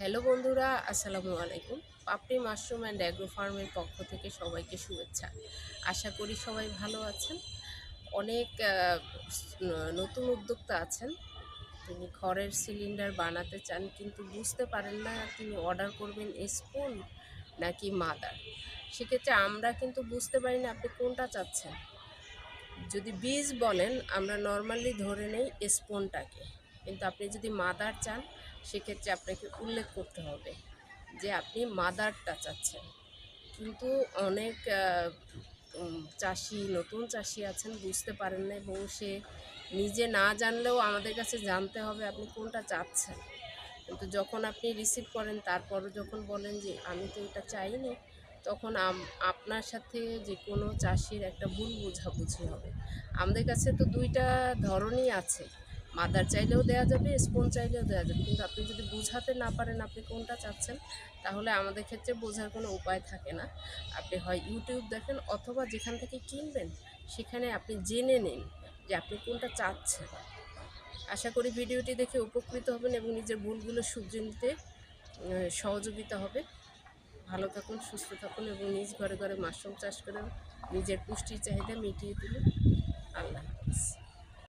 Hello বন্ধুরা, আসসালামু আলাইকুম। পাপড়ি মাশরুম অ্যান্ড অ্যাগ্রো ফার্মের পক্ষ থেকে সবাইকে শুভেচ্ছা। আশা করি সবাই ভালো আছেন। অনেক নতুন উদ্যোক্তা আছেন। তিনি খড়ের সিলিন্ডার বানাতে চান, কিন্তু বুঝতে পারেন না তিনি অর্ডার করবেন স্পুন নাকি মাদার সেক্ষেত্রে আমরা কিন্তু বুঝতে পারি না আপনি কোনটা চাচ্ছেন। যদি বীজ বলেন, আমরা নর্মালি ধরে নেই স্পুনটাকে কিন্তু আপনি যদি মাদার চান, সেক্ষেত্রে আপনাকে উল্লেখ করতে হবে যে আপনি মাদারটা চাচ্ছেন। কিন্তু অনেক চাষি, নতুন চাষি আছেন, বুঝতে পারেন না এবং সে নিজে না জানলেও আমাদের কাছে জানতে হবে আপনি কোনটা চাচ্ছেন। কিন্তু যখন আপনি রিসিভ করেন, তারপরও যখন বলেন যে, আমি তো এটা চাইনি, তখন আপনার সাথে যে কোনো চাষির একটা ভুল বোঝাবুঝি হবে। আমাদের কাছে তো দুইটা ধরনই আছে। মাদার চাইলেও দেওয়া যাবে, স্পুন চাইলেও দেওয়া যাবে। কিন্তু আপনি যদি বোঝাতে না পারেন আপনি কোনটা চাচ্ছেন, তাহলে আমাদের ক্ষেত্রে বোঝার কোনো উপায় থাকে না। আপনি হয় ইউটিউব দেখেন অথবা যেখান থেকে কিনবেন, সেখানে আপনি জেনে নিন যে আপনি কোনটা চাচ্ছেন। আশা করি ভিডিওটি দেখে উপকৃত হবেন এবং নিজের ভুলগুলো শুধরে নিতে সহযোগিতা হবে। ভালো থাকুন, সুস্থ থাকুন এবং নিজ ঘরে ঘরে মাশরুম চাষ করে নিজের পুষ্টির চাহিদা মিটিয়ে তুলুন। আল্লাহ হাফিজ।